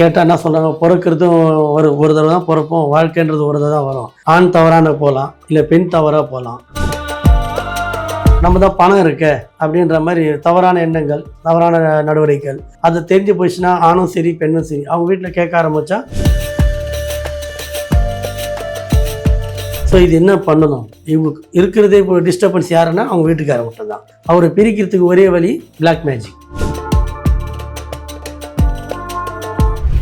கேட்டால் என்ன சொல்கிறாங்க பிறக்கிறதும் ஒரு ஒரு தடவை தான் பிறப்போம் வாழ்க்கைன்றது ஒரு தடவை தான் வரும். ஆண் தவறான போகலாம் இல்லை பெண் தவறாக போகலாம் நம்ம தான் பணம் இருக்க அப்படின்ற மாதிரி தவறான எண்ணங்கள் தவறான நடவடிக்கைகள். அது தெரிஞ்சு போச்சுன்னா ஆணும் சரி பெண்ணும் சரி அவங்க வீட்டில் கேட்க ஆரம்பித்தா ஸோ இது என்ன பண்ணணும்? இவங்க இருக்கிறதே இப்போ டிஸ்டர்பன்ஸ் யாருன்னா அவங்க வீட்டுக்காரர் மட்டும்தான். அவரை பிரிக்கிறதுக்கு ஒரே வழி பிளாக் மேஜிக்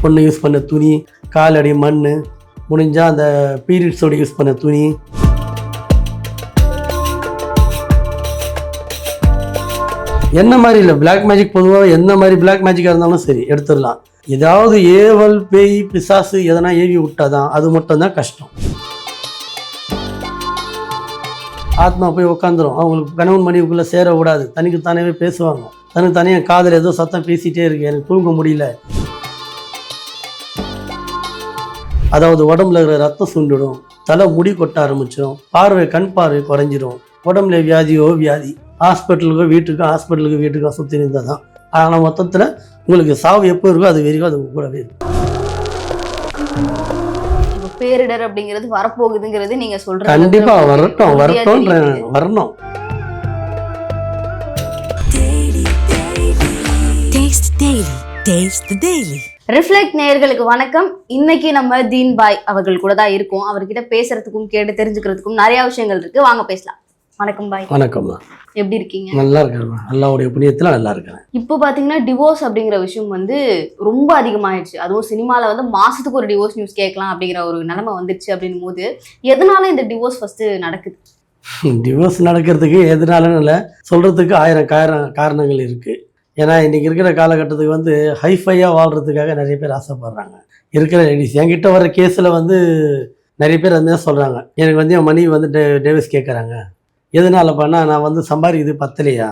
பொண்ணு யூஸ் பண்ண துணி காலடி மண் முடிஞ்சால் அந்த பீரியட்ஸோட யூஸ் பண்ண துணி. என்ன மாதிரி இல்லை பிளாக் மேஜிக் பொதுவாக எந்த மாதிரி பிளாக் மேஜிக்காக இருந்தாலும் சரி எடுத்துடலாம். ஏதாவது ஏவல் பேய் பிசாசு எதனா ஏவி விட்டாதான் அது மட்டும் தான் கஷ்டம். ஆத்மா போய் உட்காந்துரும் அவங்களுக்கு கணவன் மனைவிக்குள்ளே சேர விடாது. தனிக்கு தானே பேசுவாங்க. தனக்கு தனியாக காதில் ஏதோ சத்தம் பேசிகிட்டே இருக்கு. எனக்கு தூங்க முடியல. அதாவது உடம்புல இருக்கிற ரத்தம் சுண்டிடும் தலை முடி கொட்ட ஆரம்பிச்சிடும் பார்வை கண் பார்வை குறைஞ்சிரும் உடம்புல வியாதியோ வியாதி ஹாஸ்பிட்டலுக்கோ வீட்டுக்கோ ஹாஸ்பிட்டலுக்கு வீட்டுக்கோ சுற்றி இருந்தால் தான் ஆனால் மொத்தத்தில் உங்களுக்கு சாவு எப்போ இருக்கோ அது வரைக்கும் அது கூடவே இருக்கும் பேரிடர் அப்படிங்கிறது வரப்போகுதுங்கிறது நீங்க சொல்றது கண்டிப்பாக வரட்டும் வரட்டும். வரணும் Taste Daily. Taste the Daily. Reflect நேயர்களுக்கு வணக்கம். இன்னைக்கு நம்ம தீன் பாய் அவர்கள் கூட தான் இருக்கோம். அவர்கிட்ட பேசுறதுக்கும் கேட்டு தெரிஞ்சுக்கிறதுக்கும் நிறைய விஷயங்கள் இருக்கு. வாங்க பேசலாம். வணக்கம் பாய். வணக்கம்மா. எப்படி இருக்கீங்க? நல்லா இருக்கிறேன் அல்லாவுடைய புண்ணியத்தில் நல்லா இருக்கிறேன். இப்போ பாத்தீங்கன்னா டிவோர்ஸ் அப்படிங்கிற விஷயம் வந்து ரொம்ப அதிகமாயிடுச்சு. அதுவும் சினிமால வந்து மாசத்துக்கு ஒரு டிவோர்ஸ் நியூஸ் கேட்கலாம் அப்படிங்கிற ஒரு நிலைமை வந்துருச்சு அப்படின்னும் போது எதனால இந்த டிவோர்ஸ் ஃபர்ஸ்ட் நடக்குது? டிவோர்ஸ் நடக்கிறதுக்கு எதனாலன்னு இல்லை. சொல்கிறதுக்கு ஆயிரம் காரண காரணங்கள் இருக்குது ஏன்னா இன்றைக்கி இருக்கிற காலகட்டத்துக்கு வந்து ஹைஃபையாக வாழ்கிறதுக்காக நிறைய பேர் ஆசைப்படுறாங்க. இருக்கிற லேடிஸ் என்கிட்ட வர கேஸில் வந்து நிறைய பேர் வந்து சொல்கிறாங்க எனக்கு வந்து என் மனைவி வந்து டே டேவிஸ் கேட்குறாங்க. எதனால பண்ணால் நான் வந்து சம்பாதிக்கிறது பத்தலையா?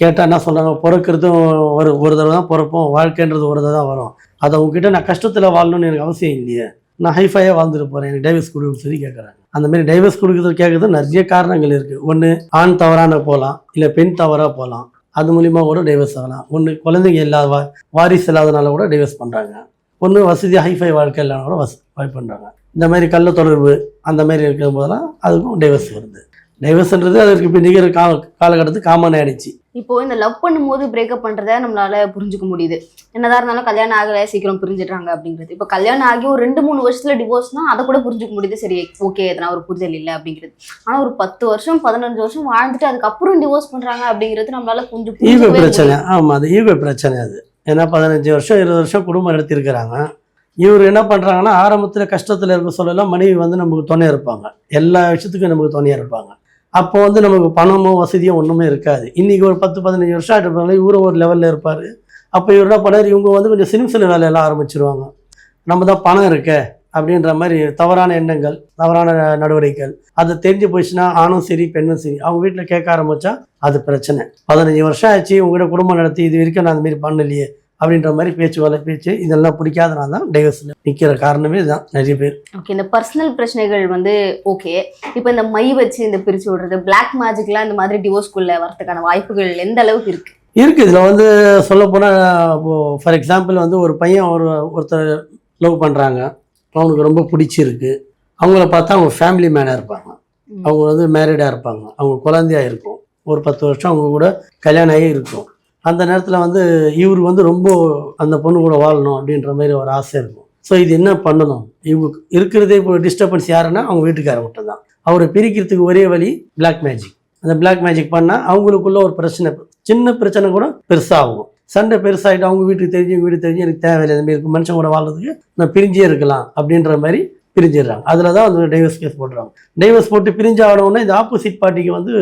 கேட்டால் என்ன சொல்கிறாங்க பிறக்கிறதும் ஒரு ஒரு தடவை தான் பிறப்போம். வாழ்க்கைன்றது ஒரு தடவை தான் வரும். அதை உங்ககிட்ட நான் கஷ்டத்தில் வாழணும்னு எனக்கு அவசியம் இல்லையே. நான் ஹைஃபையாக வாழ்ந்துட்டு போகிறேன் எனக்கு டைவர்ஸ் கொடுன்னு சொல்லி கேட்குறாங்க. அந்த மாதிரி டைவர்ஸ் கொடுக்குறது கேட்குறது நிறைய காரணங்கள் இருக்குது ஒன்று ஆண் தவறான போகலாம் இல்லை பெண் தவறாக போகலாம் அது மூலிமா கூட டைவர்ஸ் ஆகலாம். ஒன்று குழந்தைங்க இல்லாத வா- வாரிசு இல்லாதனால கூட டைவர்ஸ் பண்ணுறாங்க ஒன்று வசதி ஹைஃபை வாழ்க்கை இல்லாமல் கூட வச வாய் பண்ணுறாங்க இந்த மாதிரி கள்ள தொடர்பு அந்த மாதிரி இருக்கும் போதெல்லாம் அதுக்கும் டைவர்ஸ் வருது. டைவர்ஸ்ன்றது அதற்கு இப்போ நிகர கால காலகட்டத்துக்கு காமன் ஆயிடுச்சு. இப்போ இந்த லவ் பண்ணும்போது பிரேக்கப் பண்றத நம்மளால புரிஞ்சுக்க முடியுது. என்னதான் இருந்தாலும் கல்யாணம் ஆகல சீக்கிரம் பிரிஞ்சிடுறாங்க அப்படிங்கிறது. இப்போ கல்யாணம் ஆகி ஒரு ரெண்டு மூணு வருஷத்துல டிவோர்ஸ்னா அதை கூட புரிஞ்சுக்க முடியுது. சரி ஓகே எதனா ஒரு புரிதல் இல்லை அப்படிங்கிறது. ஆனா ஒரு பத்து வருஷம் பதினஞ்சு வருஷம் வாழ்ந்துட்டு அதுக்கப்புறம் டிவோர்ஸ் பண்றாங்க அப்படிங்கிறது நம்மளால கொஞ்சம் ஈகோ பிரச்சனை. ஆமாம் அது ஈகோ பிரச்சனை அது. ஏன்னா பதினஞ்சு வருஷம் இருபது வருஷம் குடும்பம் நடத்தியிருக்கிறாங்க. இவர் என்ன பண்ணுறாங்கன்னா ஆரம்பத்தில் கஷ்டத்தில் இருக்க சொல்லலாம் மனைவி வந்து நமக்கு துணையாக இருப்பாங்க. எல்லா விஷயத்துக்கும் நமக்கு துணையாக இருப்பாங்க. அப்போ வந்து நமக்கு பணமோ வசதியோ ஒன்றுமே இருக்காது. இன்றைக்கி ஒரு பத்து பதினஞ்சு வருஷம் ஆகிட்டு இவரும் ஒரு லெவலில் இருப்பார். அப்போ இவர் என்ன பண்ணார்? இவங்க வந்து கொஞ்சம் சின்ன வேலையெல்லாம் ஆரம்பிச்சிருவாங்க. நம்ம தான் பணம் இருக்க அப்படின்ற மாதிரி தவறான எண்ணங்கள் தவறான நடவடிக்கைகள். அது தெரிஞ்சு போயிடுச்சுன்னா ஆணும் சரி பெண்ணும் சரி. அவங்க வீட்டில் கேட்க ஆரம்பிச்சா அது பிரச்சனை. பதினஞ்சு வருஷம் ஆச்சு உங்கள்கிட்ட குடும்பம் நடத்தி இது வரைக்கும் நான் அந்தமாரி பண்ணலையே. அப்படின்ற மாதிரி பேச்சு வலை பேச்சு இதெல்லாம் பிடிக்காதனால தான் டைவர்ஸில் நிற்கிற காரணமே இதுதான் நிறைய பேர். ஓகே இந்த பர்சனல் பிரச்சனைகள் வந்து ஓகே இப்போ இந்த மை வச்சு இந்த பிரிச்சு விடுறது பிளாக் மேஜிக்லாம் இந்த மாதிரி டிவோர்ஸ்குள்ள வரதுக்கான வாய்ப்புகள் எந்த அளவுக்கு இருக்கு? இருக்குது இதில் வந்து சொல்லப்போனால் ஃபார் எக்ஸாம்பிள் வந்து ஒரு பையன் ஒரு ஒருத்தர் லவ் பண்ணுறாங்க அவனுக்கு ரொம்ப பிடிச்சிருக்கு. அவங்கள பார்த்தா அவங்க ஃபேமிலி மேனாக இருப்பாங்க. அவங்க வந்து மேரிடாக இருப்பாங்க. அவங்க குழந்தையா இருக்கும். ஒரு பத்து வருஷம் அவங்க கூட கல்யாணம் ஆகி இருக்கும். அந்த நேரத்தில் வந்து இவர் வந்து ரொம்ப அந்த பொண்ணு கூட வாழணும் அப்படின்ற மாதிரி ஒரு ஆசை இருக்கும். ஸோ இது என்ன பண்ணணும்? இவங்க இருக்கிறதே இப்போ டிஸ்டர்பன்ஸ் யாருன்னா அவங்க வீட்டுக்கார மட்டும் தான் அவரை பிரிக்கிறதுக்கு ஒரே வழி பிளாக் மேஜிக் அந்த பிளாக் மேஜிக் பண்ணால் அவங்களுக்குள்ள ஒரு பிரச்சனை சின்ன பிரச்சனை கூட பெருசாகும். சண்டை பெருசாகிட்டு அவங்க வீட்டுக்கு தெரிஞ்சு இவங்க வீட்டுக்கு தெரிஞ்சு எனக்கு தேவையில்லை இந்த மாதிரி மனுஷன் கூட வாழ்றதுக்கு நான் பிரிஞ்சே இருக்கலாம் அப்படின்ற மாதிரி பிரிஞ்சிடுறாங்க. அதில் தான் அந்த டைவர்ஸ் கேஸ் போடுறாங்க. டைவர்ஸ் போட்டு பிரிஞ்சு இந்த ஆப்போசிட் பார்ட்டிக்கு வந்து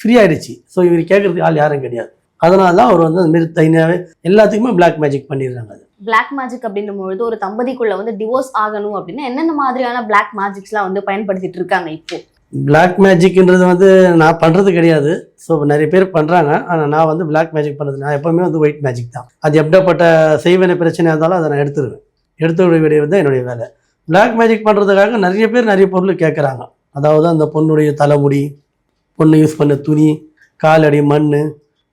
ஃப்ரீ ஆகிடுச்சு ஸோ இவர் கேட்குறதுக்கு ஆள் யாரும் கிடையாது. அதனால தான் அவர் வந்து அந்த மாரி தனியாகவே எல்லாத்துக்குமே பிளாக் மேஜிக் பண்ணிடுறாங்க அது. பிளாக் மேஜிக் அப்படின்னும் பொழுது ஒரு தம்பதிக்குள்ள வந்து டிவோர்ஸ் ஆகணும் அப்படின்னா என்னென்ன மாதிரியான பிளாக் மேஜிக்ஸ்லாம் வந்து பயன்படுத்திட்டு இருக்காங்க இப்போ? பிளாக் மேஜிக்ன்றது வந்து நான் பண்ணுறது கிடையாது. ஸோ நிறைய பேர் பண்ணுறாங்க ஆனால் நான் வந்து பிளாக் மேஜிக் பண்ணுறது நான் எப்போவுமே வந்து ஒயிட் மேஜிக் தான். அது எப்படிப்பட்ட செய்வன பிரச்சனையாக இருந்தாலும் அதை நான் எடுத்துருவேன். எடுத்து விட வேண்டியது தான் என்னுடைய வேலை. பிளாக் மேஜிக் பண்ணுறதுக்காக நிறைய பேர் நிறைய பொருள் கேட்குறாங்க அதாவது அந்த பொண்ணுடைய தலைமுடி பொண்ணு யூஸ் பண்ண துணி காலடி மண்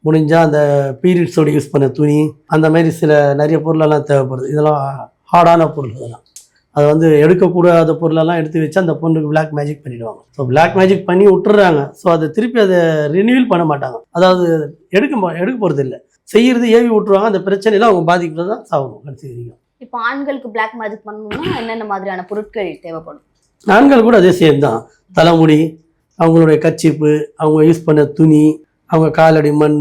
முடிஞ்சால் அந்த பீரியட்ஸோட யூஸ் பண்ண துணி அந்த மாதிரி சில நிறைய பொருளெல்லாம் தேவைப்படுது. இதெல்லாம் ஹார்டான பொருள் அதெல்லாம் அது வந்து எடுக்கக்கூடாத பொருளெல்லாம் எடுத்து வச்சு அந்த பொண்ணுக்கு Black மேஜிக் பண்ணிடுவாங்க. ஸோ Black மேஜிக் பண்ணி விட்டுறாங்க. ஸோ அதை திருப்பி அதை ரினியூவல் பண்ண மாட்டாங்க. அதாவது எடுக்க எடுக்க போகிறது இல்லை செய்யறது ஏவி விட்டுருவாங்க. அந்த பிரச்சனையில அவங்க பாதிக்கிறது தான் சாகணும் கடைசி வரைக்கும். இப்போ ஆண்களுக்கு பிளாக் மேஜிக் பண்ணணும்னா என்னென்ன மாதிரியான பொருட்கள் தேவைப்படும்? ஆண்கள் கூட அதே சேம் தான். தலைமுடி அவங்களுடைய கச்சிப்பு அவங்க யூஸ் பண்ண துணி அவங்க காலடி மண்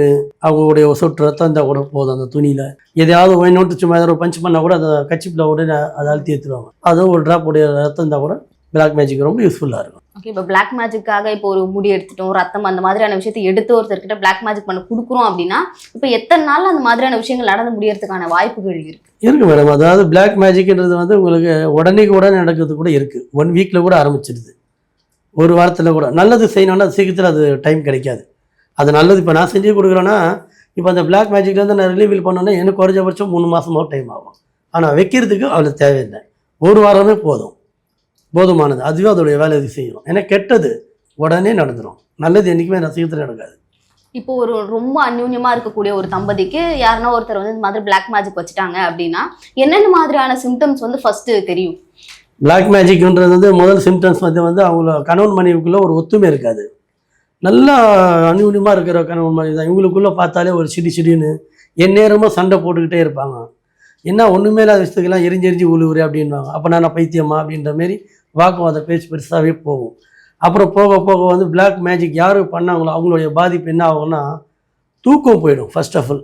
அவங்களுடைய சொட்டு ரத்தம் இருந்தால் கூட போதும் அந்த துணியில். எதையாவது நோட்டு சும்மா ஏதாவது பஞ்ச் பண்ணால் கூட அந்த கச்சிப்பில் உடனே அதை அழுத்தி எடுத்துருவாங்க அதுவும் ஒரு ட்ராப் உடைய ரத்தம் இருந்தால் கூட பிளாக் மேஜிக் ரொம்ப யூஸ்ஃபுல்லாக இருக்கும். ஓகே இப்போ பிளாக் மேஜிக்காக இப்போ ஒரு முடி எடுத்துட்டோம் ரத்தம் அந்த மாதிரியான விஷயத்தை எடுத்து ஒருத்தர்கிட்ட பிளாக் மேஜிக் பண்ண கொடுக்குறோம் அப்படின்னா இப்போ எத்தனை நாள் அந்த மாதிரியான விஷயங்கள் நடந்து முடியறதுக்கான வாய்ப்புகள் இருக்கு? இருக்கு மேடம் அதாவது பிளாக் மேஜிக்ன்றது வந்து உங்களுக்கு உடனேக்கு உடனே நடக்கிறது கூட இருக்குது ஒன் வீக்கில் கூட ஆரம்பிச்சிடுது ஒரு வாரத்தில் கூட. நல்லது செய்யணும்னா அது சீக்கிரத்தில் அது டைம் கிடைக்காது. அது நல்லது. இப்போ நான் செஞ்சு கொடுக்குறேன்னா இப்போ அந்த பிளாக் மேஜிக்லேருந்து நான் ரிலீவல் பண்ணோன்னா எனக்கு குறைஞ்சபட்சம் மூணு மாதமோ டைம் ஆகும். ஆனால் வைக்கிறதுக்கு அவ்வளோ தேவையில்லை. ஒரு வாரமே போதும். போதுமானது. அதுவே அதோடைய வேலை இது செய்யும். ஏன்னா கெட்டது உடனே நடந்துடும் நல்லது என்றைக்குமே நான் சீக்கிரத்தில் நடக்காது. இப்போ ஒரு ரொம்ப அந்யூன்யமா இருக்கக்கூடிய ஒரு தம்பதிக்கு யாருன்னா ஒருத்தர் வந்து இந்த மாதிரி பிளாக் மேஜிக் வச்சுட்டாங்க அப்படின்னா என்னென்ன மாதிரியான சிம்டம்ஸ் வந்து ஃபர்ஸ்ட் தெரியும்? பிளாக் மேஜிக்ன்றது வந்து முதல் சிம்டம்ஸ் வந்து வந்து அவங்கள கணவன் மனைவிக்குள்ளே ஒரு ஒத்துமை இருக்காது. நல்லா அந்யூன்யமாக இருக்கிற கணவன் மாதிரி தான். இவங்களுக்குள்ளே பார்த்தாலே ஒரு சிடி சிடின்னு எந்நேரமும் சண்டை போட்டுக்கிட்டே இருப்பாங்க. என்ன ஒன்றுமே இல்லாத விஷயத்துக்கெல்லாம் எரிஞ்சு எரிஞ்சு உழுவுறே அப்படின்வாங்க அப்போ நான் பைத்தியமா அப்படின்ற மாரி வாக்குவாத பேச்சு பெருசாகவே போகும். அப்புறம் போக போக வந்து பிளாக் மேஜிக் யார் பண்ணாங்களோ அவங்களுடைய பாதிப்பு என்ன ஆகும்னா தூக்கம் போயிடும் ஃபர்ஸ்ட் ஆஃப் ஆல்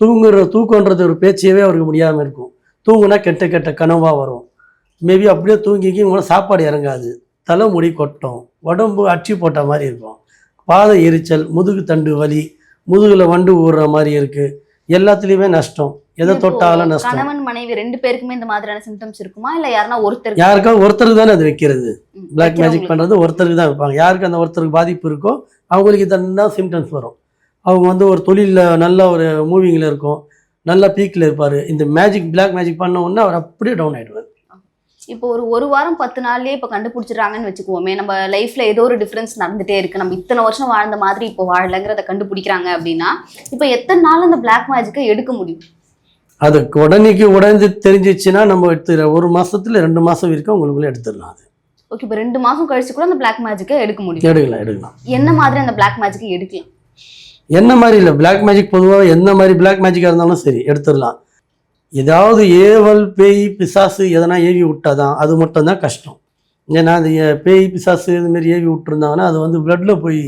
தூங்குற தூக்கன்றது ஒரு பேச்சையவே அவருக்கு முடியாமல் இருக்கும். தூங்குனா கெட்ட கெட்ட கனவாக வரும். மேபி அப்படியே தூங்கிக்கி உங்களை சாப்பாடு இறங்காது. தலைமுடி கொட்டும். உடம்பு அச்சி போட்ட மாதிரி இருக்கும். பாதை எரிச்சல் முதுகு தண்டு வலி முதுகுல வண்டு ஊறுற மாதிரி இருக்கு. எல்லாத்துலேயுமே நஷ்டம். எதை தொட்டாலும் நஷ்டம். கணவன் மனைவி ரெண்டு பேருக்குமே இந்த மாதிரியான சிம்டம்ஸ் இருக்குமா? இல்ல யாருன்னா ஒருத்தர் யாருக்கா ஒருத்தருக்கு தானே அது வைக்கிறது. பிளாக் மேஜிக் பண்ணுறது ஒருத்தருக்கு தான் வைப்பாங்க. யாருக்கு அந்த ஒருத்தருக்கு பாதிப்பு இருக்கோ அவங்களுக்கு தான் சிம்டம்ஸ் வரும். அவங்க வந்து ஒரு தொழிலில் நல்ல ஒரு மூவிங்கில் இருக்கும். நல்ல பீக்கில் இருப்பார். இந்த மேஜிக் பிளாக் மேஜிக் பண்ண உடனே அவர் அப்படியே டவுன் ஆகிடுவார் இப்போ ஒரு ஒரு வாரம் பத்து நாள்லயே இப்போ கண்டுபிடிச்சிடுறாங்கன்னு வச்சுக்குவோமே நம்ம லைஃப்ல ஏதோ ஒரு டிஃபரன்ஸ் நடந்துட்டே இருக்கு. நம்ம இத்தனை வருஷம் வாழ்ந்த மாதிரி இப்போ வாழலைங்கிறத கண்டுபிடிக்கிறாங்க அப்படின்னா இப்போ எத்தனை நாள் அந்த பிளாக் மேஜிக்கை எடுக்க முடியும்? அது உடனேக்கு உடனே தெரிஞ்சிச்சுன்னா நம்ம எடுத்துக்கிற ஒரு மாசத்துல ரெண்டு மாதம் வரைக்கும் உங்களுக்குள்ளே எடுத்துடலாம் அது. ஓகே இப்போ ரெண்டு மாசம் கழிச்சு கூட அந்த பிளாக் மேஜிக்கை எடுக்க முடியும். எடுக்கலாம் எடுக்கலாம். என்ன மாதிரி அந்த பிளாக் மேஜிக்கை எடுக்கலாம்? என்ன மாதிரி இல்லை பிளாக் மேஜிக் பொதுவாக எந்த மாதிரி பிளாக் மேஜிக்காக இருந்தாலும் சரி எடுத்துடலாம். ஏதாவது ஏவல் பேய் பிசாசு எதனா ஏவி விட்டாதான் அது மட்டும் தான் கஷ்டம். ஏன்னா அது பேய் பிசாசு இது மாதிரி ஏவி விட்டுருந்தாங்கன்னா அது வந்து பிளட்ல போய்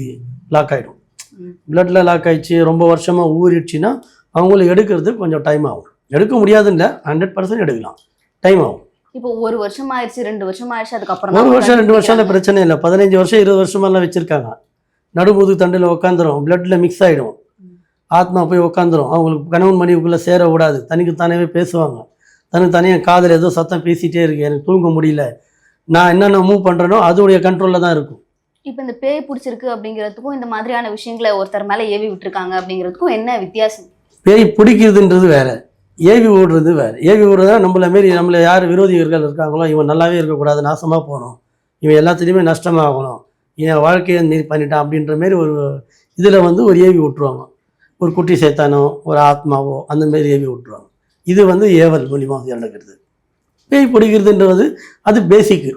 லாக் ஆகிடும் ம். பிளட்ல லாக் ஆயிடுச்சு ரொம்ப வருஷமாக ஊறிடுச்சுன்னா அவங்களுக்கு எடுக்கிறது கொஞ்சம் டைம் ஆகும். எடுக்க முடியாதுன்னு இல்லை ஹண்ட்ரட் பர்சன்ட் எடுக்கலாம். டைம் ஆகும். இப்போ ஒரு வருஷம் ஆயிடுச்சு ரெண்டு வருஷம் ஆயிடுச்சு அதுக்கப்புறம் ஒரு வருஷம் ரெண்டு வருஷம். பிரச்சனை இல்லை. பதினஞ்சு வருஷம் இருபது வருஷமெல்லாம் வச்சுருக்காங்க. நடுமுது தண்டில் உட்காந்துரும் பிளட்டில் மிக்ஸ் ஆகிடும் ஆத்மா போய் உட்காந்துரும் அவங்களுக்கு கணவன் மனைவிக்குள்ளே சேர விடாது. தனிக்கு தானே பேசுவாங்க. தனக்கு தனியாக காதில் ஏதோ சத்தம் பேசிகிட்டே இருக்கு. எனக்கு தூங்க முடியல. நான் என்னென்ன மூவ் பண்ணுறேனோ அதோடைய கண்ட்ரோலில் தான் இருக்கும். இப்போ இந்த பேய் பிடிச்சிருக்கு அப்படிங்கிறதுக்கும் இந்த மாதிரியான விஷயங்களை ஒருத்தர் மேல ஏவி விட்டுருக்காங்க அப்படிங்கிறதுக்கும் என்ன வித்தியாசம்? பேய் பிடிக்கிறதுன்றது வேற. ஏவி விடுறது வேற. ஏவி விடுறதா நம்மள மாரி நம்மள யார் விரோதிகள் இருக்காங்களோ இவன் நல்லாவே இருக்கக்கூடாது நாசமாக போகணும். இவன் எல்லாத்துலேயுமே நஷ்டமாகணும். இவன் வாழ்க்கையை மீறி பண்ணிட்டான் அப்படின்ற மாரி ஒரு இதில் வந்து ஒரு ஏவி விட்டுருவாங்க. ஒரு குட்டி சேத்தானோ ஒரு ஆத்மாவோ அந்த மாரி ஏவி விட்டுருவாங்க. இது வந்து ஏவல் மூலியமாக நடக்கிறது பேய் பிடிக்கிறதுன்றது அது பேசிக்கு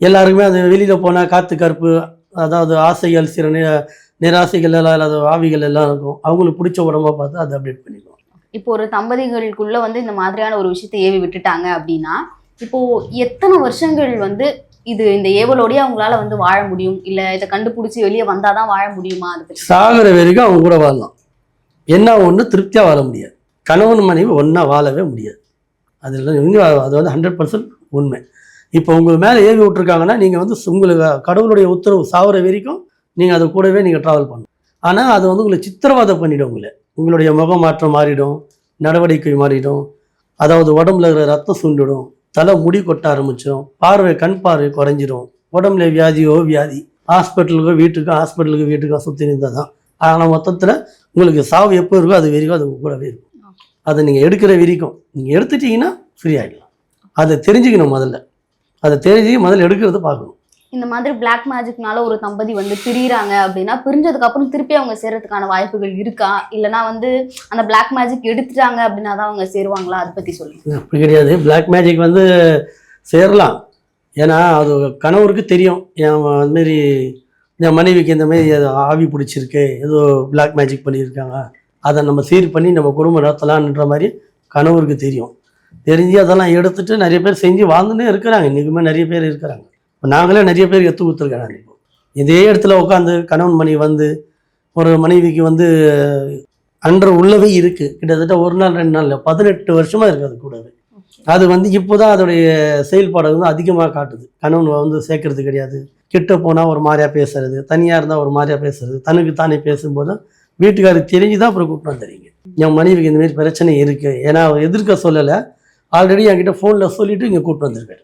எல்லாருக்குமே அது வெளியில் போனால் காற்று கருப்பு அதாவது ஆசைகள் சில நி நிராசைகள் எல்லாம் இல்லாத ஆவிகள் எல்லாம் இருக்கும். அவங்களுக்கு பிடிச்ச உடம்பா பார்த்து அதை அப்டேட் பண்ணிக்குவோம் இப்போ ஒரு தம்பதிகளுக்குள்ள வந்து இந்த மாதிரியான ஒரு விஷயத்தை ஏவி விட்டுட்டாங்க அப்படின்னா இப்போ எத்தனை வருஷங்கள் வந்து இது இந்த ஏவலோடய அவங்களால வந்து வாழ முடியும்? இல்ல இதை கண்டுபிடிச்சி வெளியே வந்தாதான் வாழ முடியுமா? அதை சாகிற வரைக்கும் அவங்க கூட வாழலாம். என்ன ஒன்று திருப்தியாக வாழ முடியாது. கணவன் மனைவி ஒன்றா வாழவே முடியாது. அதில் அது வந்து ஹண்ட்ரட் பர்சன்ட் உண்மை. இப்போ உங்கள் மேலே ஏவி விட்ருக்காங்கன்னா நீங்கள் வந்து உங்களுக்கு கடவுளுடைய உத்தரவு சாவர வரைக்கும் நீங்கள் அது கூடவே நீங்கள் ட்ராவல் பண்ணணும். ஆனால் அது வந்து உங்களை சித்திரவதை பண்ணிவிடும் உங்களை. உங்களுடைய முகம் மாற்றம் மாறிடும் நடவடிக்கை மாறிடும் அதாவது உடம்புல இருக்கிற ரத்தம் சுண்டிடும் தலை முடி கொட்ட ஆரம்பிச்சிடும் பார்வை கண் பார்வை குறைஞ்சிரும் உடம்புல வியாதியோ வியாதி ஹாஸ்பிட்டலுக்கோ வீட்டுக்கோ ஹாஸ்பிட்டலுக்கு வீட்டுக்கோ சுற்றி இருந்தால் தான் ஆனால் மொத்தத்தில் உங்களுக்கு சாவு எப்போ இருக்கோ அது வரைக்கும் அது கூடவே இருக்கும். அதை நீங்கள் எடுக்கிற வரைக்கும் நீங்கள் எடுத்துட்டீங்கன்னா ஃப்ரீ ஆகிடலாம் அதை தெரிஞ்சுக்கணும் முதல்ல. அதை தெரிஞ்சு முதல்ல எடுக்கிறத பார்க்கணும். இந்த மாதிரி பிளாக் மேஜிக்னால ஒரு தம்பதி வந்து பிரியறாங்க அப்படின்னா பிரிஞ்சதுக்கு அப்புறம் திருப்பி அவங்க சேர்றதுக்கான வாய்ப்புகள் இருக்கா? இல்லனா வந்து அந்த பிளாக் மேஜிக் எடுத்துட்டாங்க அப்படின்னா தான் அவங்க சேருவாங்களா? அதை பத்தி சொல்லுங்க அப்படி கிடையாது. பிளாக் மேஜிக் வந்து சேரலாம். ஏன்னா அது கணவருக்கு தெரியும். என் அதுமாரி என் மனைவிக்கு இந்த மாதிரி ஏதோ ஆவி பிடிச்சிருக்கு ஏதோ பிளாக் மேஜிக் பண்ணியிருக்காங்க. அதை நம்ம சீர் பண்ணி நம்ம குடும்பம் நடத்தலான்ற மாதிரி கணவருக்கு தெரியும். தெரிஞ்சு அதெல்லாம் எடுத்துட்டு நிறைய பேர் செஞ்சு வாழ்ந்துன்னே இருக்கிறாங்க. இன்றைக்குமே நிறைய பேர் இருக்கிறாங்க. இப்போ நாங்களே நிறைய பேர் எத்து கொடுத்துருக்கேன் இப்போ. இதே இடத்துல உட்காந்து கணவன் மனைவி வந்து ஒரு மனைவிக்கு வந்து அன்று உள்ளவே இருக்குது கிட்டத்தட்ட ஒரு நாள் ரெண்டு நாள் பதினெட்டு வருஷமாக இருக்குது அது கூடவே. அது வந்து இப்போ தான் அதோடைய செயல்பாடு வந்து அதிகமாக காட்டுது. கணவன் வந்து சேர்க்கறது கிடையாது. கிட்ட போனால் ஒரு மாதிரியா பேசுறது தனியாக இருந்தால் ஒரு மாதிரியாக பேசுறது தனக்கு தானே பேசும்போது வீட்டுக்காரருக்கு தெரிஞ்சு தான் அப்புறம் கூப்பிட்டு வந்துறீங்க என் மனைவிக்கு இந்த மாதிரி பிரச்சனை இருக்குது ஏன்னா அவர் எதிர்க்க சொல்லலை. ஆல்ரெடி என்கிட்ட ஃபோனில் சொல்லிவிட்டு இங்கே கூப்பிட்டு வந்திருக்காரு.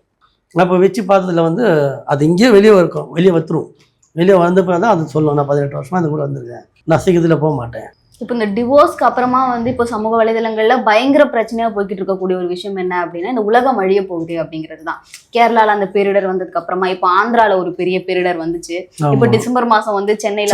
அப்போ வச்சு பார்த்ததுல வந்து அது இங்கேயே வெளியே இருக்கும் வெளியே வந்துரும். வெளியே வந்த தான் அது சொல்லுவோம் நான் பதினெட்டு வருஷமாக அது கூட வந்திருக்கேன். நான் சீக்கிரத்தில் போக மாட்டேன். இப்போ இந்த டிவோர்ஸ்க்கு அப்புறமா வந்து இப்போ சமூக வலைதளங்கள்ல பயங்கர பிரச்சனையா போய்கிட்டு இருக்கக்கூடிய ஒரு விஷயம் என்ன அப்படின்னா இந்த உலகம் அழிய போகுது அப்படிங்கிறது தான் கேரளால அந்த பேரிடர் வந்ததுக்கு அப்புறமா இப்போ ஆந்திரால ஒரு பெரிய பேரிடர் வந்துச்சு. இப்போ. டிசம்பர் மாசம் வந்து சென்னையில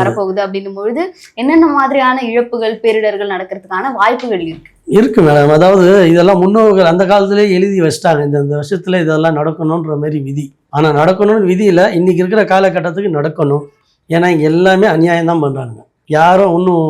வரப்போகுது. அப்படின்னும் பொழுது என்னென்ன மாதிரியான இழப்புகள் பேரிடர்கள் நடக்கிறதுக்கான வாய்ப்புகள் இருக்கு? இருக்கு மேடம். அதாவது இதெல்லாம் முன்னோர்கள் அந்த காலத்திலே எழுதி வச்சிட்டாங்க. இந்த இந்த வருஷத்துல இதெல்லாம் நடக்கணுன்ற மாதிரி விதி. ஆனா நடக்கணும்னு விதி இல்லை. இன்னைக்கு இருக்கிற காலகட்டத்துக்கு நடக்கணும். ஏன்னா இங்க எல்லாமே அநியாயம் தான் பண்றாங்க. யாரும் ஒன்றும்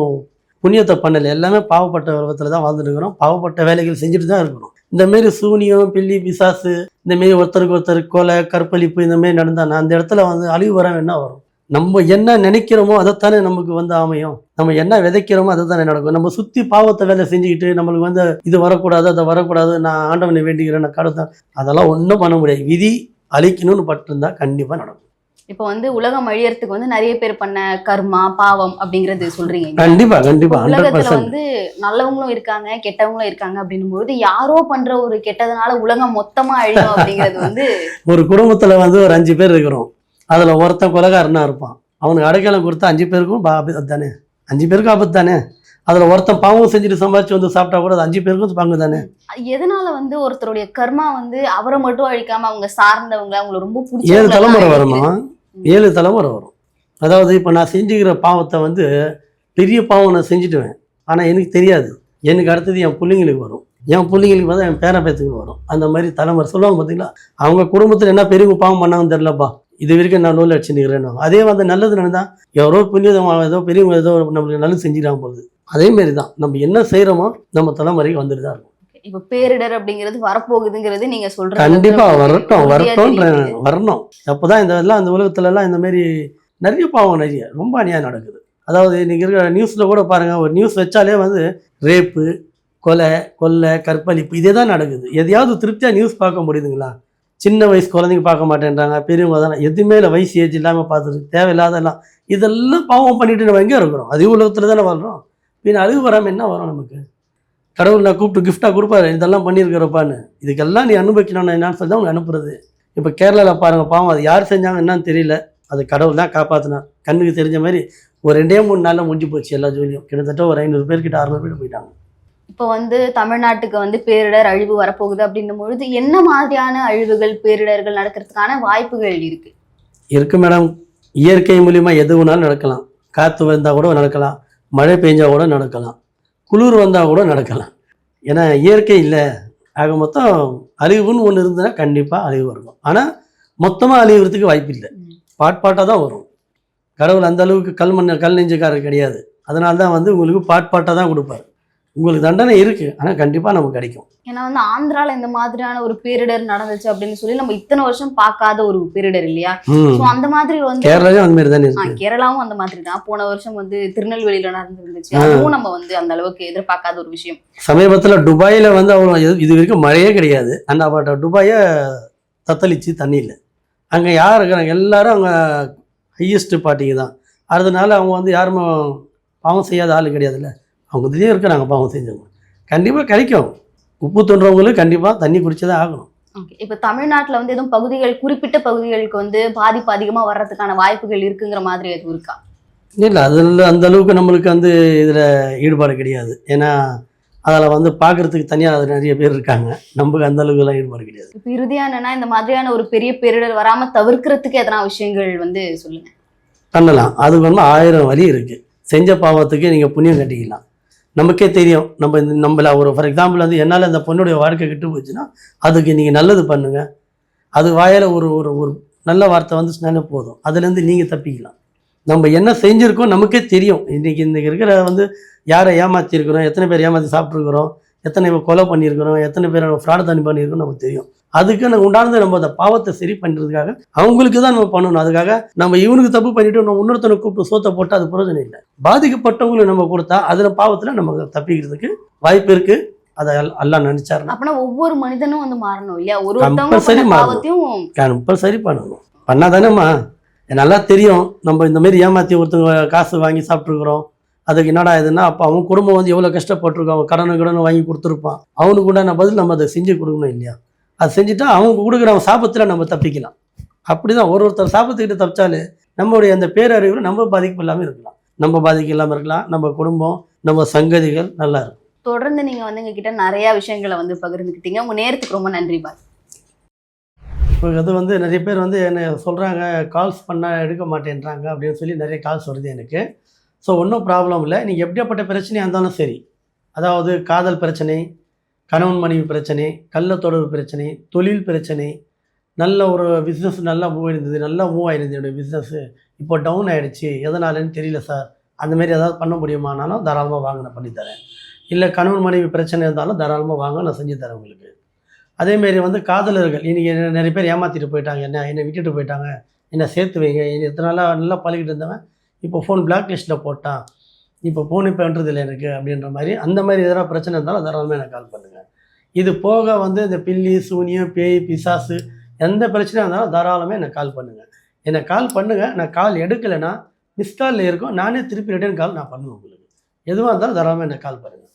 புண்ணியத்தை பண்ணலை. எல்லாமே பாவப்பட்ட உலகத்துல தான் வாழ்ந்துட்டு இருக்கிறோம். பாவப்பட்ட வேலைகள் செஞ்சுட்டு தான் இருக்கணும். இந்தமாரி சூனியம் பில்லி பிசாசு இந்தமாரி ஒருத்தருக்கு ஒருத்தர் கொலை கற்பழிப்பு இந்தமாரி நடந்தால் நடந்தானா அந்த இடத்துல வந்து அழிவு வர என்ன வரும். நம்ம என்ன நினைக்கிறோமோ அதைத்தானே நமக்கு வந்து அமையும். நம்ம என்ன விதைக்கிறோமோ அதை தானே நடக்கும். நம்ம சுற்றி பாவத்தை வேலை செஞ்சுக்கிட்டு நம்மளுக்கு வந்து இது வரக்கூடாது அதை வரக்கூடாது நான் ஆண்டவனை வேண்டிக்கிறேன் நான் கடவுள் அதெல்லாம் ஒன்றும் பண்ண முடியாது. விதி அழிக்கணும்னு பட்டிருந்தா கண்டிப்பாக நடக்கும். இப்போ வந்து உலகம் அழியறதுக்கு வந்து நிறைய பேர் பண்ண கர்மா பாவம் அப்படிங்கறது சொல்றீங்க கண்டிப்பாக ஹண்ட்ரட் உலகத்துல வந்து நல்லவங்களும் இருக்காங்க கெட்டவங்களும் இருக்காங்க அப்படின்னும் பொழுது யாரோ பண்ற ஒரு கெட்டதுனால உலகம் மொத்தமா அழியும் அப்படிங்கிறது வந்து ஒரு குடும்பத்தில் வந்து ஒரு அஞ்சு பேர் இருக்கிறோம். அதில் ஒருத்தன் கொலகாரனா இருப்பான். அவனுக்கு அடைக்கலம் கொடுத்தா அஞ்சு பேருக்கும் ஆபத்து தானே அஞ்சு பேருக்கும் ஆபத்து தானே? அதில் ஒருத்தன் பாவம் செஞ்சுட்டு சம்பாதிச்சு வந்து சாப்பிட்டா கூட அது அஞ்சு பேருக்கும் பங்கு தானே? எதனால வந்து ஒருத்தருடைய கர்மா வந்து அவரை மட்டும் அழிக்காம அவங்க சார்ந்தவங்க அவங்களை ரொம்ப ஏழு தலைமுறை வருமா ஏழு தலைமுறை வரும். அதாவது இப்போ நான் செஞ்சுக்கிற பாவத்தை வந்து பெரிய பாவம் நான் செஞ்சுட்டுவேன். ஆனால் எனக்கு தெரியாது. எனக்கு அடுத்தது என் பிள்ளைங்களுக்கு வரும். என் பிள்ளைங்களுக்கு பார்த்தா என் பேர பேத்துக்கு வரும். அந்த மாதிரி தலைமுறை சொல்லுவாங்க பார்த்தீங்களா அவங்க குடும்பத்தில் என்ன பெரியவங்க பாவம் பண்ணாங்கன்னு தெரிலப்பா இது வரைக்கும் நான் நூல் அடிச்சுக்கிறேன்னு அதே வந்து நல்லது நடந்தால் எவரோ புண்ணியதம் ஏதோ பெரியவங்க ஏதோ நம்மளுக்கு நல்லது செஞ்சுக்கிறாங்க போகுது அதே மாதிரி தான் நம்ம என்ன செய்கிறோமோ நம்ம தலைமுறைக்கு வந்துட்டு தான் இருக்கும். இப்ப பேரிடர் அப்படிங்கிறது வரப்போகுதுங்கிறது நீங்க சொல்றது கண்டிப்பா வரட்டும் தெரியுது. வரணும். அப்பதான் இந்த எல்லாம் இந்த உலகத்துல எல்லாம் இந்த மாதிரி நிறைய பாவம் நிறைய ரொம்ப அநியாயம் நடக்குது. அதாவது இன்னைக்கு இருக்கிற நியூஸ்ல கூட பாருங்க ஒரு நியூஸ் வச்சாலே வந்து ரேப்பு கொலை கொள்ளை கற்பழிப்பு இதே தான் நடக்குது. எதையாவது திருப்தியா நியூஸ் பார்க்க முடியுதுங்களா? சின்ன வயசு குழந்தைங்க பார்க்க மாட்டேன்றாங்க பெரியவங்க தானே எதுவுமே இல்லை வயசு ஏஜ் இல்லாமல் பார்த்துட்டு தேவையில்லாதெல்லாம் இதெல்லாம் பாவம் பண்ணிட்டு நம்ம எங்கே இருக்கிறோம். அதே உலகத்துல தானே வாழ்றோம். பின்ன அழுகு வராமல் என்ன வரும் நமக்கு? கடவுள் நான் கூப்பிட்டு கிஃப்டாக கொடுப்பாரு இதெல்லாம் பண்ணியிருக்கிறப்பான்னு. இதுக்கெல்லாம் நீ அனுபவிக்கணும்னு என்னன்னு சொல்லி தான் அவங்க அனுப்புறது. இப்போ கேரளாவில் பாருங்க பாவம் அது யார் செஞ்சாங்க என்னன்னு தெரியல. அது கடவுள் தான் காப்பாற்றினார் கண்ணுக்கு தெரிஞ்ச மாதிரி ஒரு ரெண்டே மூணு நாளில் முடிஞ்சு போச்சு எல்லா ஜோலியும். கிட்டத்தட்ட ஒரு ஐநூறு பேர்கிட்ட அறுநூறு பேர் போயிட்டாங்க. இப்போ வந்து தமிழ்நாட்டுக்கு வந்து பேரிடர் அழிவு வரப்போகுது அப்படின்னும் பொழுது என்ன மாதிரியான அழிவுகள் பேரிடர்கள் நடக்கிறதுக்கான வாய்ப்புகள் இருக்கு? இருக்கு மேடம். இயற்கை மூலிமா எது வேணாலும் நடக்கலாம். காற்று வந்தால் கூட நடக்கலாம். மழை பெஞ்சா கூட நடக்கலாம். குளிர் வந்தால் கூட நடக்கலாம். ஏன்னா இயற்கை இல்லை. ஆக மொத்தம் அழிவுன்னு ஒன்று இருந்ததுன்னா கண்டிப்பாக அழிவு இருக்கும் ஆனால் மொத்தமாக அழிவுறதுக்கு வாய்ப்பு இல்லை. பாட் பாட்டாக தான் வரும். கடவுள் அந்த அளவுக்கு கல் மண் கல் நெஞ்சுக்காரர் கிடையாது. அதனால தான் வந்து உங்களுக்கு பாட் பாட்டாக தான் கொடுப்பாரு. உங்களுக்கு தண்டனை இருக்குது ஆனால் கண்டிப்பாக நமக்கு கிடைக்கும். ஏன்னா வந்து ஆந்திரால இந்த மாதிரியான ஒரு பேரிடர் நடந்துச்சு அப்படின்னு சொல்லி நம்ம இத்தனை வருஷம் பார்க்காத ஒரு பேரிடர் இல்லையா? சோ அந்த மாதிரி வந்து கேரளாலையும் அந்த மாதிரி தானே இருக்கு. கேரளாவும் அந்த மாதிரி தான். போன வருஷம் வந்து திருநெல்வேலியில நடந்துருந்துச்சு. அதுவும் நம்ம வந்து அந்த அளவுக்கு எதிர்பார்க்காத ஒரு விஷயம். சமீபத்தில் துபாயில் வந்து அவ்வளோ இது வரைக்கும் மழையே கிடையாது. அந்த அப்ப துபாயை தத்தளிச்சு தண்ணி இல்லை அங்கே யார் இருக்கிறாங்க எல்லாரும் அங்கே ஹையஸ்ட் பார்ட்டிங்க தான். அதனால அவங்க வந்து யாருமே பாவம் செய்யாத ஆள் கிடையாதுல்ல. அவங்க இதுலேயே இருக்கிறாங்க பாவம் செஞ்சவங்க கண்டிப்பாக கிடைக்கும் உப்பு தோன்றவங்களுக்கு கண்டிப்பாக தண்ணி குடிச்சதான் ஆகணும். ஓகே. இப்போ தமிழ்நாட்டுல வந்து எதுவும் பகுதிகள் குறிப்பிட்ட பகுதிகளுக்கு வந்து பாதிப்பு அதிகமா வர்றதுக்கான வாய்ப்புகள் இருக்குங்கிற மாதிரி எதுவும் இருக்கா? இல்லை அதில் அந்த அளவுக்கு நம்மளுக்கு வந்து இதில் ஈடுபாடு கிடையாது. ஏன்னா அதில் வந்து பார்க்குறதுக்கு தனியாக அது நிறைய பேர் இருக்காங்க. நமக்கு அந்த அளவுக்குலாம் ஈடுபாடு கிடையாது. இப்போ இறுதியா என்னன்னா இந்த மாதிரியான ஒரு பெரிய பேரிடர் வராம தவிர்க்கிறதுக்கு எதனா விஷயங்கள் வந்து சொல்லுங்க. பண்ணலாம். அதுக்கு வந்து ஆயிரம் வழி இருக்குது செஞ்ச பாவத்துக்கு நீங்கள் புண்ணியம் கட்டிக்கலாம். நமக்கே தெரியும். நம்ம இந்த நம்மள ஒரு ஃபார் எக்ஸாம்பிள் வந்து என்னால் அந்த பொண்ணுடைய வாழ்க்கை கெட்டு போச்சுன்னா அதுக்கு நீங்கள் நல்லது பண்ணுங்க. அது வாயால் ஒரு ஒரு ஒரு நல்ல வார்த்தை வந்துச்சுனாலே போதும். அதுலேருந்து நீங்கள் தப்பிக்கலாம். நம்ம என்ன செஞ்சுருக்கோம் நமக்கே தெரியும். இன்றைக்கி இன்றைக்கி இருக்கிற வந்து யாரை ஏமாற்றிருக்கிறோம் எத்தனை பேர் ஏமாற்றி சாப்பிட்ருக்குறோம் எத்தனை பேர் கொலை பண்ணியிருக்கிறோம் எத்தனை பேர் ஃப்ராட் தண்ணி பண்ணியிருக்கோம் நமக்கு தெரியும். அதுக்கு நம்ம உண்டானது நம்ம அந்த பாவத்தை சரி பண்ணுறதுக்காக அவங்களுக்கு தான் நம்ம பண்ணணும். அதுக்காக நம்ம இவனுக்கு தப்பு பண்ணிட்டு நம்ம இன்னொருத்தனை கூப்பிட்டு சோத்தை போட்டு அது பிரயோஜனம் இல்லை. பாதிக்கப்பட்டவங்களுக்கு நம்ம கொடுத்தா அதில் பாவத்தில் நம்ம தப்பிக்கிறதுக்கு வாய்ப்பு இருக்கு. அதை அல்லாஹ் நினைச்சாருன்னா அப்பனா ஒவ்வொரு மனிதனும் வந்து மாறணும் இல்லையா? ஒரு பண்ண மாறணும். கம்பல்சரி பண்ணணும். பண்ணாதானேம்மா? நல்லா தெரியும். நம்ம இந்த மாதிரி ஏமாற்றி ஒருத்தவங்க காசு வாங்கி சாப்பிட்ருக்குறோம் அதுக்கு என்னடா இதுன்னா அப்போ அவன் குடும்பம் வந்து எவ்வளோ கஷ்டப்பட்டிருக்கோம் அவன் கடனை கடனை வாங்கி கொடுத்துருப்பான். அவனுக்கு உண்டான பதில் நம்ம அதை செஞ்சு கொடுக்கணும் இல்லையா? அது செஞ்சுட்டா அவங்க கொடுக்குற சாபத்தில் நம்ம தப்பிக்கலாம். அப்படி தான் ஒரு ஒருத்தர் சாபத்துக்கிட்ட தப்பிச்சாலே நம்மளுடைய அந்த பேரறிவில் நம்ம பாதிப்பு இல்லாமல் இருக்கலாம். நம்ம பாதிக்க இல்லாமல் இருக்கலாம். நம்ம குடும்பம் நம்ம சங்கதிகள் நல்லா இருக்கும். தொடர்ந்து நீங்க வந்து எங்ககிட்ட நிறைய விஷயங்களை வந்து பகிர்ந்துக்கிட்டீங்க. உங்க நேரத்துக்கு ரொம்ப நன்றி பாய். இப்போ அது வந்து நிறைய பேர் வந்து என்ன சொல்கிறாங்க கால்ஸ் பண்ணால் எடுக்க மாட்டேன்றாங்க அப்படின்னு சொல்லி நிறைய கால்ஸ் வருது எனக்கு. ஸோ ஒன்றும் ப்ராப்ளம் இல்லை. நீங்கள் எப்படியாப்பட்ட பிரச்சனையாக இருந்தாலும் சரி. அதாவது காதல் பிரச்சனை கணவன் மனைவி பிரச்சனை கள்ள தொடர்பு பிரச்சனை தொழில் பிரச்சனை நல்ல ஒரு பிஸ்னஸ் நல்லா மூவ் இருந்தது நல்லா மூவ் ஆயிருந்தது என்னுடைய பிஸ்னஸ்ஸு இப்போ டவுன் ஆகிடுச்சு எதனாலன்னு தெரியல சார் அந்த மாதிரி ஏதாவது பண்ண முடியுமானாலும் தாராளமாக வாங்க நான் பண்ணித்தரேன் இல்லை கணவன் மனைவி பிரச்சனை இருந்தாலும் தாராளமாக வாங்க நான் செஞ்சு தரேன் உங்களுக்கு. அதேமாரி வந்து காதலர்கள் இன்றைக்கி நிறைய பேர் ஏமாற்றிட்டு போயிட்டாங்க. என்ன என்னை விட்டுட்டு போயிட்டாங்க. என்னை சேர்த்து வைங்க. எத்தனை இத்தனை நாளாக நல்லா பழகிட்டு இருந்தவன் இப்போ ஃபோன் பிளாக் லிஸ்ட்டில் போட்டான். இப்போ ஃபோன் இப்போ இல்லை எனக்கு அப்படின்ற மாதிரி அந்த மாதிரி எதனா பிரச்சனை இருந்தாலும் தாராளமாக எனக்கு கால் பண்ணுங்கள் இது போக வந்து இந்த பில்லி சூனியம் பேய் பிசாசு எந்த பிரச்சனையாக இருந்தாலும் தாராளமாக எனக்கு கால் பண்ணுங்கள் என்னை கால் பண்ணுங்கள் நான் கால் எடுக்கலைன்னா மிஸ் காலில் இருக்கும். நானே திருப்பி ரிட்டர்ன் கால் நான் பண்ணுவேன் உங்களுக்கு. எதுவாக இருந்தாலும் தாராளமாக எனக்கு கால் பண்ணுங்கள்